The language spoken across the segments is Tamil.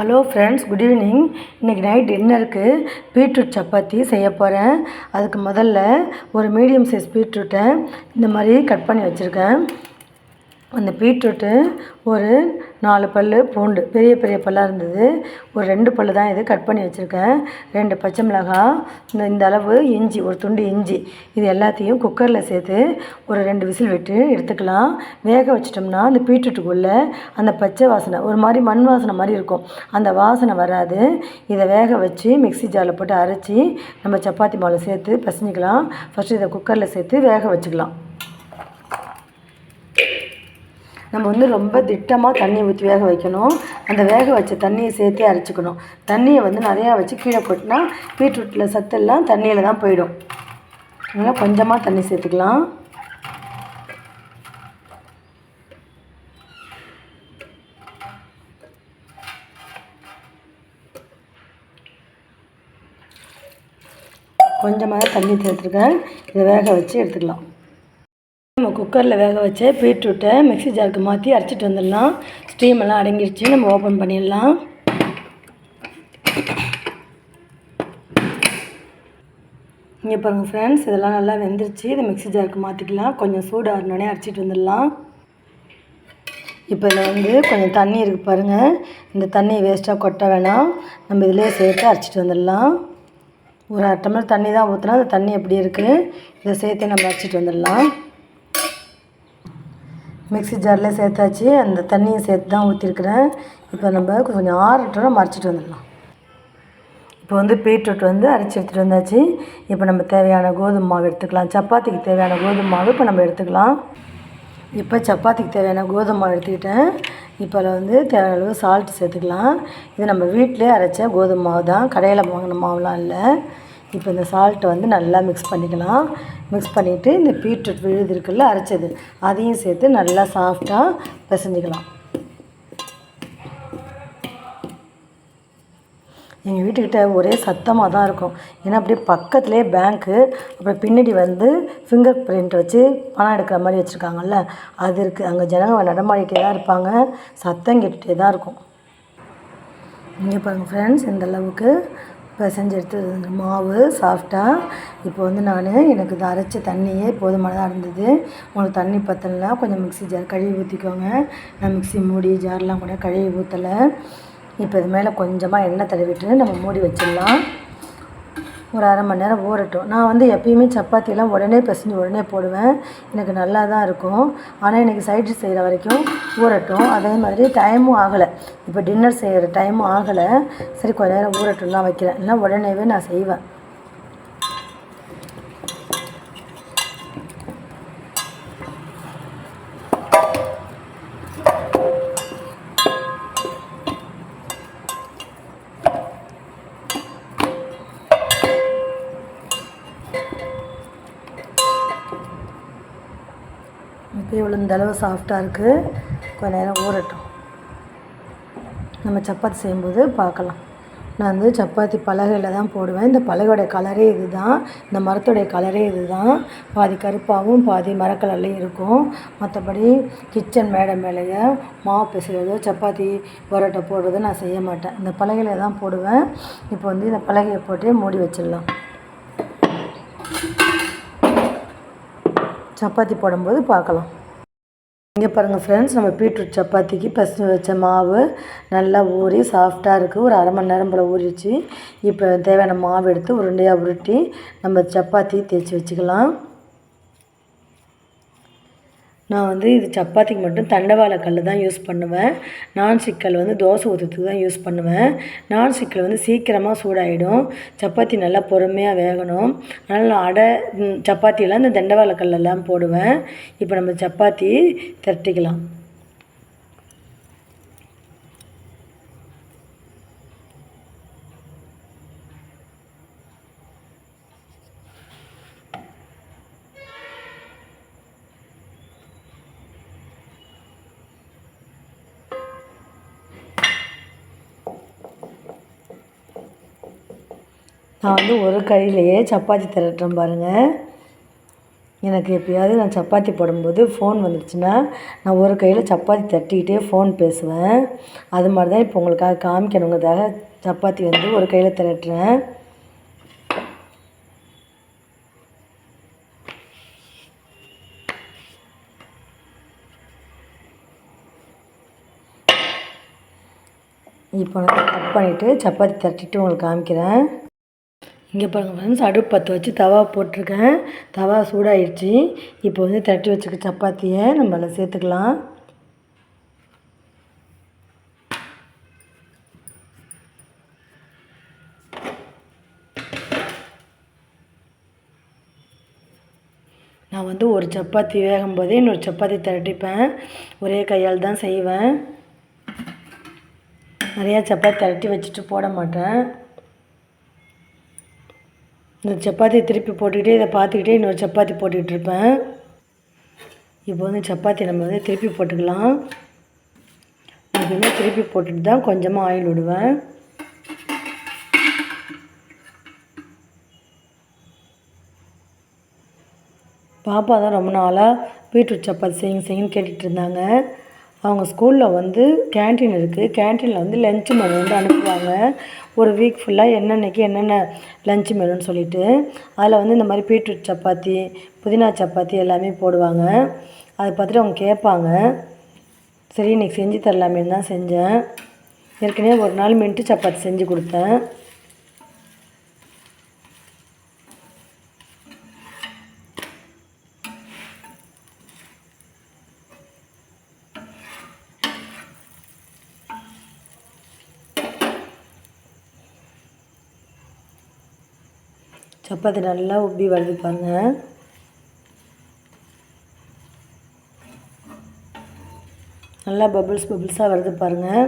Hello friends good evening. இன்றைக்கி நைட் டின்னருக்கு பீட்ரூட் சப்பாத்தி செய்ய போகிறேன் அதுக்கு முதல்ல ஒரு மீடியம் சைஸ் பீட்ரூட்டை இந்த மாதிரி கட் பண்ணி வச்சுருக்கேன். அந்த பீட்ரூட்டு ஒரு நாலு பல் பூண்டு பெரிய பெரிய பல்லாக இருந்தது. ஒரு ரெண்டு பல் தான் இது கட் பண்ணி வச்சுருக்கேன். ரெண்டு பச்சை மிளகாய் இந்த இந்த அளவு இஞ்சி ஒரு துண்டு இஞ்சி இது எல்லாத்தையும் குக்கரில் சேர்த்து ஒரு ரெண்டு விசில் விட்டு எடுத்துக்கலாம். வேக வச்சிட்டோம்னா அந்த பீட்ரூட்டுக்குள்ளே அந்த பச்சை வாசனை ஒரு மாதிரி மண் வாசனை மாதிரி இருக்கும். அந்த வாசனை வராது. இதை வேக வச்சு மிக்ஸி ஜாரில் போட்டு அரைச்சி நம்ம சப்பாத்தி மாவில் சேர்த்து பசஞ்சிக்கலாம். ஃபஸ்ட்டு இதை குக்கரில் சேர்த்து வேக வச்சுக்கலாம். நம்ம வந்து ரொம்ப திட்டமாக தண்ணி ஊற்றி வேக வைக்கணும். அந்த வேக வச்ச தண்ணியை சேர்த்தே அரைச்சிக்கணும். தண்ணியை வந்து நிறையா வச்சு கீழே போட்டினா பீட்ரூட்டில் சத்தெல்லாம் தண்ணியில் தான் போயிடும். அதனால் கொஞ்சமாக தண்ணி சேர்த்துக்கலாம். கொஞ்சமாக தண்ணி சேர்த்துருக்கேன். இதை வேக வச்சு எடுத்துக்கலாம். நம்ம குக்கரில் வேக வச்ச பீட்ரூட்டை மிக்ஸி ஜாருக்கு மாற்றி அரைச்சிட்டு வந்துடலாம். ஸ்டீம் எல்லாம் அடங்கிடுச்சு நம்ம ஓப்பன் பண்ணிடலாம். இங்கே பாருங்கள் ஃப்ரெண்ட்ஸ் இதெல்லாம் நல்லா வெந்துருச்சு. இதை மிக்ஸி ஜாருக்கு மாற்றிக்கலாம் கொஞ்சம் சூடு ஆறினோடனே அரைச்சிட்டு வந்துடலாம். இப்போ இதில் வந்து கொஞ்சம் தண்ணி இருக்குது பாருங்கள் இந்த தண்ணியை வேஸ்ட்டாக கொட்ட வேணாம். நம்ம இதிலே சேர்த்து அரைச்சிட்டு வந்துடலாம். ஒரு அரை டம்ளர் தண்ணி தான் ஊற்றினா அந்த தண்ணி எப்படி இருக்குது இதை சேர்த்து நம்ம அரைச்சிட்டு வந்துடலாம். மிக்ஸி ஜாரில் சேர்த்தாச்சு. அந்த தண்ணியை சேர்த்து தான் ஊற்றிருக்கிறேன் இப்போ நம்ம கொஞ்சம் ஆறட்டோட மறைச்சிட்டு வந்துடலாம். இப்போ வந்து பீட்ரூட் வந்து அரைச்சி எடுத்துகிட்டு வந்தாச்சு. இப்போ நம்ம தேவையான கோதுமை மாவு எடுத்துக்கலாம். சப்பாத்திக்கு தேவையான கோதுமை மாவு இப்போ நம்ம எடுத்துக்கலாம். இப்போ சப்பாத்திக்கு தேவையான கோதுமை மாவு எடுத்துக்கிட்டேன். இப்போ அதில் வந்து தேவையான அளவு சால்ட் சேர்த்துக்கலாம். இது நம்ம வீட்டிலே அரைச்ச கோதுமை மாவு தான் கடையில் வாங்கின மாவுலாம் இல்லை. இப்போ இந்த சால்ட்டை வந்து நல்லா மிக்ஸ் பண்ணிக்கலாம். மிக்ஸ் பண்ணிவிட்டு இந்த பீட்ரூட் விழுது இருக்குல்ல அரைச்சது அதையும் சேர்த்து நல்லா சாஃப்டாக பிசைஞ்சிக்கலாம். எங்கள் வீட்டுக்கிட்ட ஒரே சத்தமாக தான் இருக்கும். ஏன்னா அப்படியே பக்கத்துலேயே பேங்க்கு அப்புறம் பின்னாடி வந்து ஃபிங்கர் பிரிண்ட் வச்சு பணம் எடுக்கிற மாதிரி வச்சுருக்காங்கல்ல அது இருக்குது அங்கே ஜனங்க நடமாடிட்டே தான் இருப்பாங்க. சத்தம் கேட்டுகிட்டே தான் இருக்கும். இங்கே பாருங்கள் ஃப்ரெண்ட்ஸ் இந்த அளவுக்கு பிசைஞ்சு எடுத்து மாவு சாஃப்டாக இப்போ வந்து நான் எனக்கு இது அரைச்ச தண்ணியே போதுமானதாக இருந்தது. உங்களுக்கு தண்ணி பத்தலைனா கொஞ்சம் மிக்ஸி ஜார் கழுவி ஊற்றிக்கோங்க நான் மிக்ஸி மூடி ஜார்லாம் கூட கழுவி ஊற்றலை இப்போ இது மேலே கொஞ்சமாக எண்ணெய் தடவிட்டு நம்ம மூடி வச்சிடலாம். ஒரு அரை மணி நேரம் ஊறட்டும். நான் வந்து எப்பயுமே சப்பாத்திலாம் உடனே பிசைஞ்சு உடனே போடுவேன். எனக்கு நல்லா தான் இருக்கும். ஆனால் எனக்கு சைடு செய்கிற வரைக்கும் ஊறட்டும். அதே மாதிரி டைமும் ஆகலை. இப்போ டின்னர் செய்கிற டைமும் ஆகலை. சரி கொஞ்ச நேரம் ஊறட்டும்லாம் வைக்கிறேன். இல்லைனா உடனேவே நான் செய்வேன். இப்போ இவ்வளோ இந்த அளவு சாஃப்டாக இருக்குது கொஞ்ச நேரம் ஊறட்டும். நம்ம சப்பாத்தி செய்யும்போது பார்க்கலாம். நான் வந்து சப்பாத்தி பலகையில் தான் போடுவேன். இந்த பலகையோடைய கலரே இது தான் இந்த மரத்துடைய கலரே இது தான் பாதி கருப்பாகவும் பாதி மரக்கலர்லேயும் இருக்கும். மற்றபடி கிச்சன் மேடை மேலேயே மாவு பிசைறதோ சப்பாத்தி பரோட்டா போடுறதோ நான் செய்ய மாட்டேன். இந்த பலகையில் தான் போடுவேன். இப்போ வந்து இந்த பலகையை போட்டு மூடி வச்சிடலாம். சப்பாத்தி போடும்போது பார்க்கலாம். இங்கே பாருங்கள் ஃப்ரெண்ட்ஸ் நம்ம பீட்ரூட் சப்பாத்திக்கு பசு வச்ச மாவு நல்லா ஊறி சாஃப்டாக இருக்குது ஒரு அரை மணி நேரம் போல் ஊறிச்சு இப்போ தேவையான மாவு எடுத்து உருண்டையாக உருட்டி நம்ம சப்பாத்தி தேய்ச்சி வச்சுக்கலாம். நான் வந்து இது சப்பாத்திக்கு மட்டும் தண்டவாள கல் தான் யூஸ் பண்ணுவேன். நான் சிக்கல் வந்து தோசை ஊற்றுறதுக்கு தான் யூஸ் பண்ணுவேன். நான் சிக்கல் வந்து சீக்கிரமாக சூடாகிடும் சப்பாத்தி நல்லா பொறுமையாக வேகணும். அதனால் நான் அடை சப்பாத்தியெல்லாம் இந்த தண்டவாள கல்லெல்லாம் போடுவேன். இப்போ நம்ம சப்பாத்தி திரட்டிக்கலாம். நான் வந்து ஒரு கையிலையே சப்பாத்தி திரட்டுறேன் பாருங்கள் எனக்கு எப்பயாவது நான் சப்பாத்தி போடும்போது ஃபோன் வந்துடுச்சுன்னா நான் ஒரு கையில் சப்பாத்தி தட்டிக்கிட்டே ஃபோன் பேசுவேன். அது மாதிரி தான் இப்போ உங்களுக்காக காமிக்கணுங்கிறதாக சப்பாத்தி வந்து ஒரு கையில் திரட்டுறேன். இப்போ நான் கட் பண்ணிவிட்டு சப்பாத்தி தட்டிட்டு உங்களுக்கு காமிக்கிறேன். இங்கே பாருங்கள் ஃப்ரெண்ட்ஸ் அடுப்பு பற்ற வச்சு தவா போட்டிருக்கேன். தவா சூடாயிடுச்சு இப்போ வந்து தட்டி வச்சுக்க சப்பாத்தியை நம்ம அதில் சேர்த்துக்கலாம். நான் வந்து ஒரு சப்பாத்தி வேகும் போதே இன்னொரு சப்பாத்தி திரட்டிப்பேன். ஒரே கையால் தான் செய்வேன். நிறையா சப்பாத்தி திரட்டி வச்சுட்டு போட மாட்டேன். இந்த சப்பாத்தி திருப்பி போட்டுக்கிட்டே இதை பார்த்துக்கிட்டே இன்னொரு சப்பாத்தி போட்டுக்கிட்டு இருப்பேன். இப்போ வந்து சப்பாத்தி நம்ம வந்து திருப்பி போட்டுக்கலாம். எப்பவுமே திருப்பி போட்டுட்டு தான் கொஞ்சமாக ஆயில் விடுவேன். பாப்பா தான் ரொம்ப நாளாக பீட்ரூட் சப்பாத்தி செய்யுங்க செய்யுன்னு கேட்டுட்டு இருந்தாங்க. அவங்க ஸ்கூலில் வந்து கேன்டீன் இருக்குது கேன்டீனில் வந்து லஞ்ச் மணி வந்து அனுப்புவாங்க. ஒரு வீக் ஃபுல்லாக என்னென்னக்கு என்னென்ன லஞ்ச் மெனுன்னு சொல்லிட்டு அதில் வந்து இந்த மாதிரி பீட்ரூட் சப்பாத்தி புதினா சப்பாத்தி எல்லாமே போடுவாங்க. அதை பார்த்துட்டு அவங்க கேட்பாங்க. சரி இன்றைக்கி செஞ்சு தரலாமேன்னு தான் செஞ்சேன். ஏற்கனவே ஒரு நாள் மின்ட்டு சப்பாத்தி செஞ்சு கொடுத்தேன். சப்பாத்தி நல்லா உப்பி வருது பாருங்கள் நல்லா பபுள்ஸ் பபுள்ஸாக வருது பாருங்கள்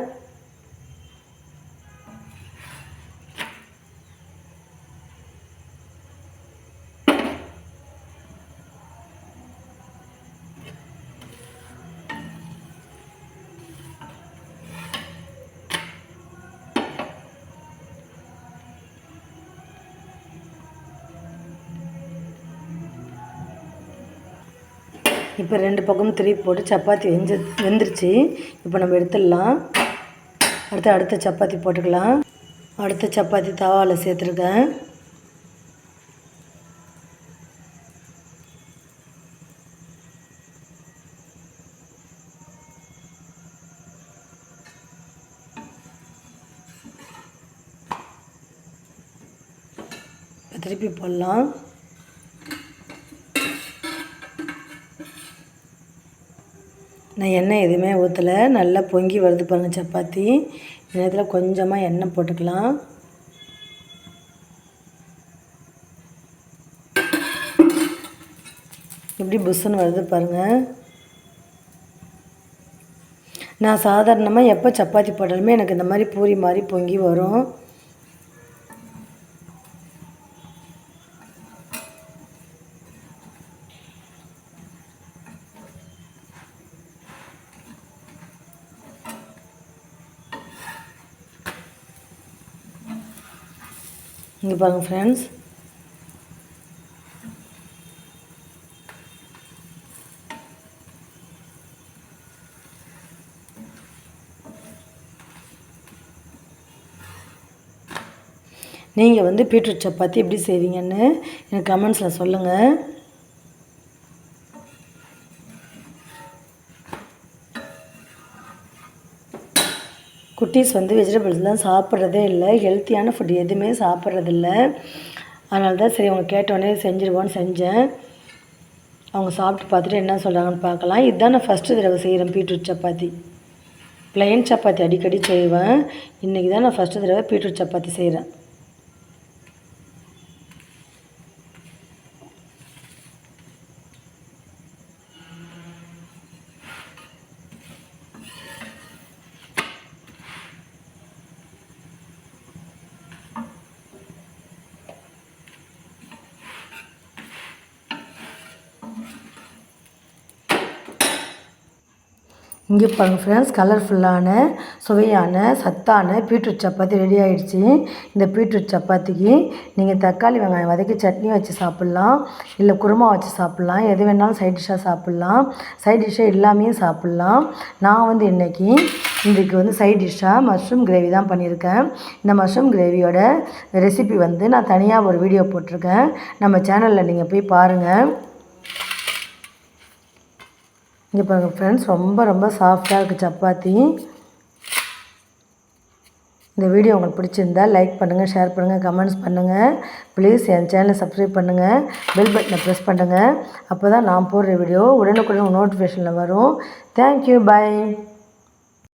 இப்போ ரெண்டு பக்கமும் திருப்பி போட்டு சப்பாத்தி வெஞ்ச வெந்துருச்சு. இப்போ நம்ம எடுத்துடலாம். அடுத்து அடுத்த சப்பாத்தி போட்டுக்கலாம். அடுத்த சப்பாத்தி தவாவில் சேர்த்துருக்கேன். திருப்பி போடலாம். நான் எண்ணெய் எதுவுமே ஊற்றலை நல்லா பொங்கி வருது பாருங்கள் சப்பாத்தி. நேரத்தில் கொஞ்சமாக எண்ணெய் போட்டுக்கலாம். எப்படி புஷ்ஷுன்னு வருது பாருங்கள் நான் சாதாரணமாக எப்போ சப்பாத்தி போட்டாலுமே எனக்கு இந்த மாதிரி பூரி மாதிரி பொங்கி வரும். இங்கே பாருங்கள் ஃப்ரெண்ட்ஸ் நீங்கள் வந்து பீட்ரூட் சப்பாத்தி எப்படி செய்வீங்கன்னு எனக்கு கமெண்ட்ஸில் சொல்லுங்கள் குட்டீஸ் வந்து வெஜிடபிள்ஸ்லாம் சாப்பிட்றதே இல்லை. ஹெல்த்தியான ஃபுட் எதுவுமே சாப்பிட்றதில்ல. அதனால தான் சரி அவங்க கேட்டோடனே செஞ்சுருவோன்னு செஞ்சேன். அவங்க சாப்பிட்டு பார்த்துட்டு என்ன சொல்கிறாங்கன்னு பார்க்கலாம். இதுதான் நான் ஃபஸ்ட்டு தடவை செய்கிறேன் பீட்ரூட் சப்பாத்தி. ப்ளைன் சப்பாத்தி அடிக்கடி செய்வேன். இன்றைக்கி தான் நான் ஃபஸ்ட்டு தடவை பீட்ரூட் சப்பாத்தி செய்கிறேன் இங்கே பாருங்கள் ஃப்ரெண்ட்ஸ் கலர்ஃபுல்லான சுவையான சத்தான பீட்ரூட் சப்பாத்தி ரெடி ஆகிடுச்சி இந்த பீட்ரூட் சப்பாத்திக்கு நீங்கள் தக்காளி வெங்காயம் வதக்கி சட்னி வச்சு சாப்பிட்லாம். இல்லை குருமா வச்சு சாப்பிட்லாம். எது வேணாலும் சைட் டிஷ்ஷாக சாப்பிட்லாம். சைட் டிஷ்ஷாக இல்லாமையும் சாப்பிட்லாம். நான் வந்து இன்றைக்கி இன்றைக்கு வந்து சைட் டிஷ்ஷாக மஷ்ரூம் கிரேவி தான் பண்ணியிருக்கேன். இந்த மஷ்ரூம் கிரேவியோட ரெசிபி வந்து நான் தனியாக ஒரு வீடியோ போட்டிருக்கேன். நம்ம சேனலில் நீங்கள் போய் பாருங்கள் இங்கே பாருங்கள் ஃப்ரெண்ட்ஸ் ரொம்ப ரொம்ப சாஃப்டாக இருக்குது சப்பாத்தி. இந்த வீடியோ உங்களுக்கு பிடிச்சிருந்தா லைக் பண்ணுங்கள் ஷேர் பண்ணுங்கள் கமெண்ட்ஸ் பண்ணுங்கள் ப்ளீஸ் என் சேனலை சப்ஸ்கிரைப் பண்ணுங்கள் பெல் பட்டனை ப்ரெஸ் பண்ணுங்கள் அப்போ தான் நான் போடுற வீடியோ உடனுக்குடன் நோட்டிஃபிகேஷனில் வரும். Thank you bye